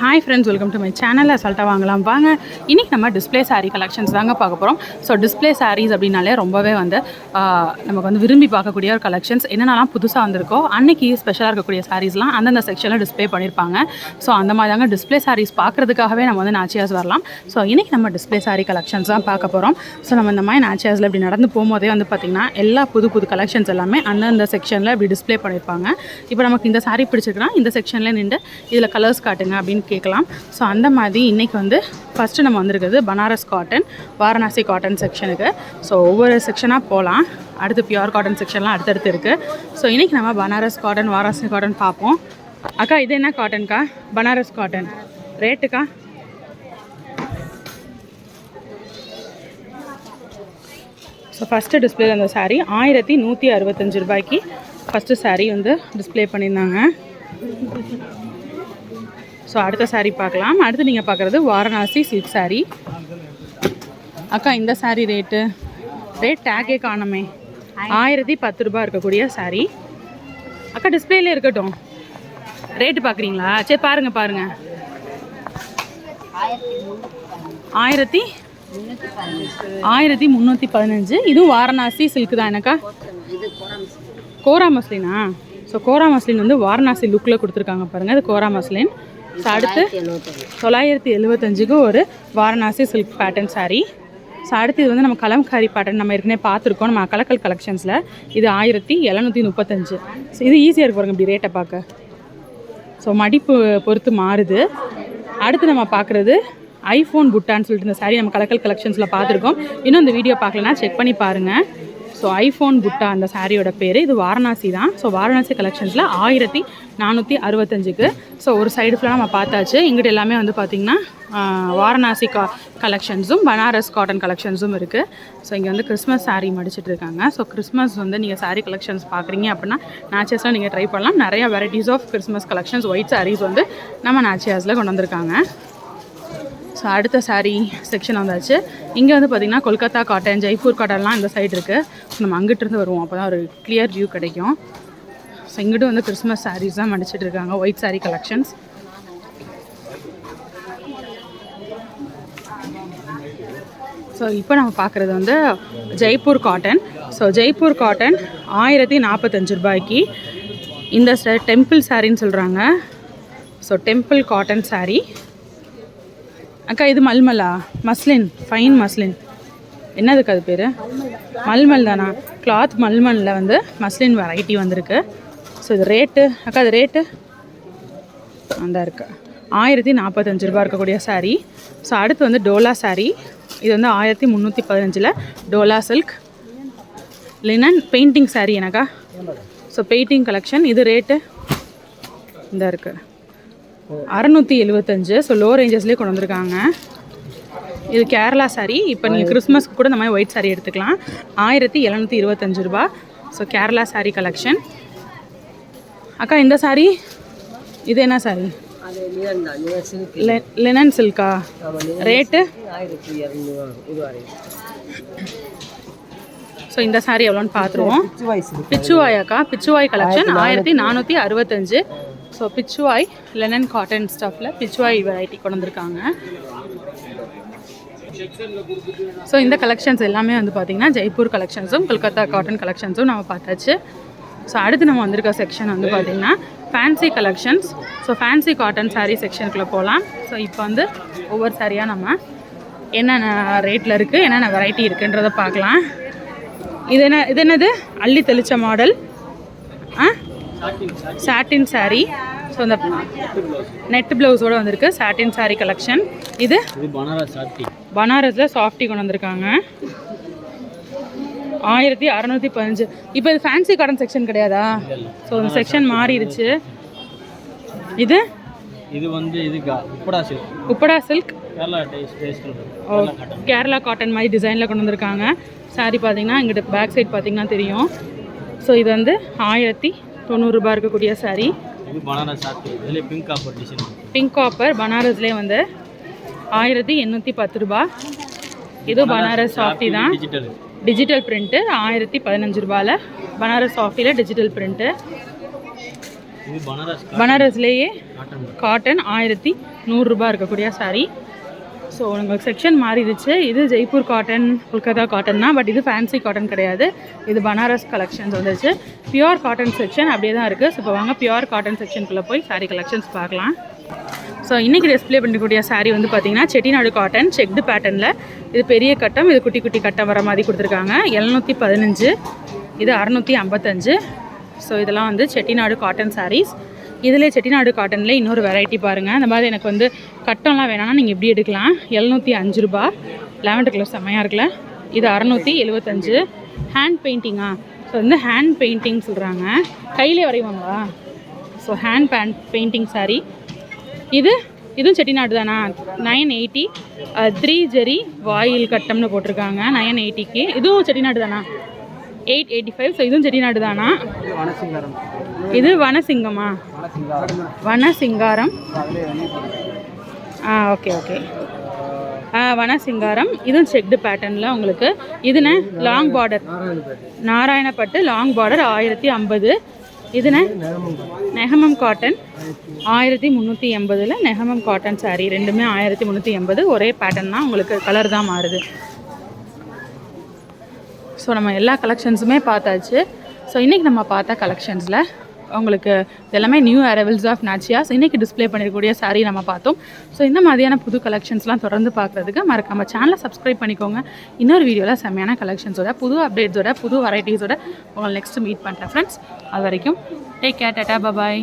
Hi friends welcome to my channel அசால்ட்டாக வாங்கலாம். வாங்க இன்றைக்கி நம்ம டிஸ்ப்ளே சாரீ கலெக்ஷன்ஸ் தாங்க பார்க்க போகிறோம் ஸோ டிஸ்ப்ளே சாரீஸ் அப்படின்னாலே ரொம்பவே வந்து நமக்கு வந்து விரும்பி பார்க்கக்கூடிய ஒரு கலெக்ஷன்ஸ் என்னென்னலாம் புதுசாக வந்திருக்கோ அன்றைக்கி ஸ்பெஷலாக இருக்கக்கூடிய சாரீஸ்லாம் அந்தந்த செக்ஷனில் டிஸ்ப்ளே பண்ணியிருப்பாங்க ஸோ அந்த மாதிரி தாங்க டிஸ்ப்ளே சாரீஸ் பார்க்குறதுக்காகவே நம்ம வந்து நாச்சியாஸ் வரலாம். ஸோ இன்றைக்கி நம்ம டிஸ்ப்ளே சாரீ கலெக்ஷன்ஸ் தான் பார்க்க போகிறோம் ஸோ நம்ம இந்த மாதிரி நாச்சியாஸில் இப்படி நடந்து போகும்போதே வந்து பார்த்திங்கன்னா எல்லா புது புது கலெக்ஷன்ஸ் எல்லாமே அந்தந்த செக்ஷனில் இப்படி டிஸ்ப்ளே பண்ணியிருப்பாங்க இப்போ நமக்கு இந்த சாரீ பிடிச்சிருக்குன்னா இந்த செக்ஷனில் நின்று இதில் கலர்ஸ் காட்டுங்க அப்படின்னு கேட்கலாம். ஸோ அந்த மாதிரி இன்றைக்கி வந்து ஃபஸ்ட்டு நம்ம வந்திருக்கிறது பனாரஸ் காட்டன் வாரணாசி காட்டன் செக்ஷனுக்கு ஸோ ஒவ்வொரு செக்ஷனாக போகலாம் அடுத்து பியூர் காட்டன் செக்ஷன்லாம் அடுத்தடுத்து இருக்குது ஸோ இன்றைக்கி நம்ம பனாரஸ் காட்டன் வாரணாசி காட்டன் பார்ப்போம். அக்கா இது என்ன காட்டன்க்கா பனாரஸ் காட்டன் ரேட்டுக்கா ஸோ ஃபஸ்ட்டு டிஸ்பிளேல அந்த சாரீ ஆயிரத்தி நூற்றி அறுபத்தஞ்சு ரூபாய்க்கு ஃபஸ்ட்டு சாரீ வந்து டிஸ்ப்ளே பண்ணியிருந்தாங்க. ஸோ அடுத்த saree பார்க்கலாம். அடுத்து நீங்கள் பார்க்குறது வாரணாசி சில்க் saree. அக்கா இந்த saree ரேட்டு ரேட் டேக்கே காணுமே. ஆயிரத்தி பத்து ரூபாய் இருக்கக்கூடிய saree. அக்கா டிஸ்பிளேல இருக்கட்டும். ரேட்டு பார்க்குறீங்களா? சரி பாருங்கள் பாருங்கள் ஆயிரத்தி ஆயிரத்தி முந்நூற்றி பதினஞ்சு. இதுவும் வாரணாசி சில்க் தான் எனக்கா. கோரா மஸ்லினா? ஸோ கோரா மஸ்லின் வந்து வாரணாசி லுக்கில் கொடுத்துருக்காங்க பாருங்கள் இது கோரா மஸ்லின். அடுத்து தொள்ளாயிரத்தி எழுபத்தஞ்சுக்கு ஒரு Varanasi silk pattern sari so அடுத்து இது வந்து நம்ம கலம்காரி பேட்டர்ன் நம்ம ஏற்கனவே பார்த்துருக்கோம். நம்ம கலக்கல் கலெக்ஷன்ஸில் இது ஆயிரத்தி எழுநூற்றி முப்பத்தஞ்சு. ஸோ இது ஈஸியாக இருக்கு பாருங்க இப்படி ரேட்டை பார்க்க. ஸோ மடிப்பு பொறுத்து மாறுது. அடுத்து நம்ம பார்க்குறது ஐஃபோன் புட்டான்னு சொல்லிட்டு இந்த சாரீ நம்ம கலக்கல் கலெக்ஷன்ஸில் பார்த்துருக்கோம். இன்னும் இந்த வீடியோ பார்க்கலனா செக் பண்ணி பாருங்கள் ஸோ ஐஃபோன் புட்டா அந்த சாரியோட பேர். இது வாரணாசி தான். ஸோ வாரணாசி கலெக்ஷன்ஸில் ஆயிரத்தி நானூற்றி அறுபத்தஞ்சுக்கு. ஸோ ஒரு சைடு ஃபுல்லாக நம்ம பார்த்தாச்சு. இங்கிட்ட எல்லாமே வந்து பார்த்திங்கன்னா வாரணாசி கா கலெக்ஷன்ஸும் பனாரஸ் காட்டன் கலெக்ஷன்ஸும் இருக்குது ஸோ இங்கே வந்து கிறிஸ்மஸ் சாரீ மடிச்சுட்டு இருக்காங்க. ஸோ கிறிஸ்மஸ் வந்து நீங்கள் சாரீ கலெக்ஷன்ஸ் பார்க்குறீங்க அப்படின்னா நாச்சியாஸில் நீங்கள் ட்ரை பண்ணலாம். நிறைய varieties of Christmas collections white saris வந்து நம்ம நாச்சியாஸில் கொண்டு வந்திருக்காங்க. ஸோ அடுத்த சாரீ செக்ஷன் வந்தாச்சு. இங்கே வந்து பார்த்திங்கன்னா கொல்கத்தா காட்டன் ஜெய்ப்பூர் காட்டன்லாம் இந்த சைடு இருக்குது ஸோ நம்ம அங்கிட்டிருந்து வருவோம். அப்போ தான் ஒரு கிளியர் வியூ கிடைக்கும். ஸோ இங்கிட்டு வந்து கிறிஸ்மஸ் சாரீஸ் தான் மடிச்சிட்டு இருக்காங்க. ஒயிட் saree கலெக்ஷன்ஸ் ஸோ இப்போ நம்ம பார்க்குறது வந்து Jaipur cotton so Jaipur cotton ஆயிரத்தி நாற்பத்தஞ்சு ரூபாய்க்கு. இந்த டெம்பிள் சாரின்னு சொல்கிறாங்க ஸோ டெம்பிள் காட்டன் சாரீ அக்கா இது மல்மலா? Muslin fine muslin. என்னதுக்கு அது பேர்? மல்மல் தானா? கிளாத் மல்மலில் வந்து மஸ்லின் வெரைட்டி வந்திருக்கு. ஸோ இது ரேட்டு அக்கா அது ரேட்டு அந்த இருக்கு. ஆயிரத்தி நாற்பத்தஞ்சு ரூபா இருக்கக்கூடிய சாரீ ஸோ அடுத்து வந்து டோலா சாரீ இது வந்து ஆயிரத்தி முந்நூற்றி பதினஞ்சில் Dola silk linen painting sari எனக்கா? ஸோ பெயிண்டிங் கலெக்ஷன் இது ரேட்டு இந்த இருக்குது அறநூற்றி எழுபத்தஞ்சு ஸோ லோ ரேஞ்சஸ்லேயே கொண்டு வந்திருக்காங்க. இது கேரளா saree. இப்போ நீங்கள் கிறிஸ்மஸ்க்கு கூட இந்த மாதிரி ஒயிட் saree எடுத்துக்கலாம். ஆயிரத்தி எழுநூற்றி இருபத்தஞ்சு ரூபா. ஸோ கேரளா saree கலெக்ஷன் அக்கா இந்த saree இது என்ன சில்க் லெனன் சில்கா ரேட்டு ஸோ இந்த saree எவ்வளோன்னு பார்த்துருவோம் பிச்சுவாயாக்கா பிச்சுவாய் கலெக்ஷன் ஆயிரத்தி நானூற்றி அறுபத்தஞ்சு. ஸோ பிச்சுவாய் லெனன் காட்டன் ஸ்டஃப்பில் பிச்சுவாய் வெரைட்டி கொண்டு வந்திருக்காங்க. ஸோ இந்த கலெக்ஷன்ஸ் எல்லாமே வந்து பார்த்திங்கன்னா ஜெய்ப்பூர் கலெக்ஷன்ஸும் கொல்கத்தா காட்டன் கலெக்ஷன்ஸும் நம்ம பார்த்தாச்சு. ஸோ அடுத்து நம்ம வந்திருக்க செக்ஷன் வந்து பார்த்திங்கன்னா fancy collections so fancy cotton sari செக்ஷனுக்குள்ளே போகலாம் ஸோ இப்போ வந்து ஒவ்வொரு சாரியாக நம்ம என்னென்ன ரேட்டில் இருக்குது என்னென்ன வெரைட்டி இருக்குன்றதை பார்க்கலாம். இது என்ன இது என்னது? அள்ளி தெளிச்ச மாடல் ஆ? சாட்டின் சாரீ ஸோ அந்த நெட் ப்ளவுஸோடு வந்திருக்கு சாட்டின் சாரீ கலெக்ஷன் இது? பனாரஸ் சாத்தி பனாரஸில் சாஃப்டி கொண்டு வந்திருக்காங்க. ஆயிரத்தி அறநூற்றி பதினஞ்சு. இப்போ இது ஃபேன்சி காட்டன் செக்ஷன் கிடையாதா? ஸோ இந்த செக்ஷன் மாறிடுச்சு. இது? இது வந்து இதுக்கா? Uppada silk Uppada silk Kerala cotton மாதிரி டிசைனில் கொண்டு வந்திருக்காங்க. Saree பார்த்தீங்கன்னா இங்கிட்ட பேக் சைடு பார்த்தீங்கன்னா தெரியும். ஸோ இது வந்து ஆயிரத்தி தொண்ணூறுரூபா இருக்கக்கூடிய இதில் pink copper design pink copper பனாரஸ்லேயே வந்து ஆயிரத்தி எண்ணூற்றி பத்து ரூபா. இது பனாரஸ் சாஃப்டி தான். டிஜிட்டல் பிரிண்ட்டு ஆயிரத்தி பதினஞ்சு ரூபாயில் பனாரஸ் சாஃப்டியில் டிஜிட்டல் பிரிண்ட்டு பனாரஸ்லேயே காட்டன் ஆயிரத்தி நூறுரூபா இருக்கக்கூடிய saree. ஸோ உங்களுக்கு செக்ஷன் மாறிடுச்சு. இது ஜெய்ப்பூர் காட்டன் கொல்கத்தா காட்டன் தான். பட் இது ஃபேன்சி காட்டன் கிடையாது. இது பனாரஸ் கலெக்ஷன்ஸ் வந்துச்சு. பியூர் காட்டன் செக்ஷன் அப்படியே தான் இருக்குது ஸோ இப்போ வாங்க பியூர் காட்டன் செக்ஷனுக்குள்ளே போய் saree கலெக்ஷன்ஸ் பார்க்கலாம். ஸோ இன்றைக்கி டிஸ்ப்ளே பண்ணக்கூடிய சாரீ வந்து பார்த்தீங்கன்னா செட்டிநாடு காட்டன் செக்டு பேட்டர்னில் இது பெரிய கட்டம் இது குட்டி குட்டி கட்டம் வர மாதிரி கொடுத்துருக்காங்க. எழுநூற்றி பதினஞ்சு இது அறநூற்றி ஐம்பத்தஞ்சு. ஸோ இதெல்லாம் வந்து செட்டிநாடு காட்டன் சாரீஸ் இதிலே செட்டிநாடு காட்டனில் இன்னொரு வெரைட்டி பாருங்கள் அந்த மாதிரி எனக்கு வந்து கட்டம்லாம் வேணாம்னா நீங்கள் இப்படி எடுக்கலாம். எழுநூற்றி அஞ்சு ரூபா. லெவன்டர் கலர் செம்மையாக இருக்குல்ல. இது அறநூற்றி எழுபத்தஞ்சு ஹேண்ட் பெயிண்டிங்கா ஸோ வந்து ஹேண்ட் பெயிண்டிங் சொல்கிறாங்க கையிலே வரைவாங்களா? So hand paint painting sari இது இதுவும் செட்டிநாடு தானா நைன் எயிட்டி த்ரீ ஜெரி வாயில் கட்டம்னு போட்டிருக்காங்க நைன் எயிட்டிக்கு இதுவும் செட்டிநாடு தானா எயிட் எயிட்டி ஃபைவ் ஸோ இதுவும் செட்டிநாடு தானா இது வனசிங்கமா? வனசிங்காரம். ஆ ஓகே ஓகே வனசிங்காரம். இதுவும் செக்டு பேட்டர்னில் உங்களுக்கு. இதுன லாங் பார்டர் நாராயணப்பட்டு. லாங் பார்டர் ஆயிரத்தி ஐம்பது. இதுனா நெஹமம் காட்டன் ஆயிரத்தி முந்நூற்றி எண்பதில் நெஹமம் காட்டன் saree ரெண்டுமே ஆயிரத்தி முந்நூற்றி எண்பது. ஒரே பேட்டர்ன் தான் உங்களுக்கு கலர் தான் மாறுது. ஸோ நம்ம எல்லா கலெக்ஷன்ஸுமே பார்த்தாச்சு. ஸோ இன்றைக்கி நம்ம பார்த்த கலெக்ஷன்ஸில் உங்களுக்கு எல்லாமே நியூ அரைவல்ஸ் ஆஃப் நாச்சியாஸ் இன்றைக்கி டிஸ்ப்ளே பண்ணிருக்கக்கூடிய சாரீ நம்ம பார்த்தோம். ஸோ இந்த மாதிரியான புது கலெக்ஷன்ஸ்லாம் தொடர்ந்து பார்க்குறதுக்கு மறக்காம சேனலை சப்ஸ்கிரைப் பண்ணிக்கோங்க. இன்னொரு வீடியோவில் செம்மையான கலெக்ஷன்ஸோட புது அப்டேட்ஸோட புது வெரைட்டிஸோட உங்களை நெக்ஸ்ட் மீட் பண்ணுறேன் ஃப்ரெண்ட்ஸ் அது வரைக்கும் டேக் கேர் டாட்டா பபாய்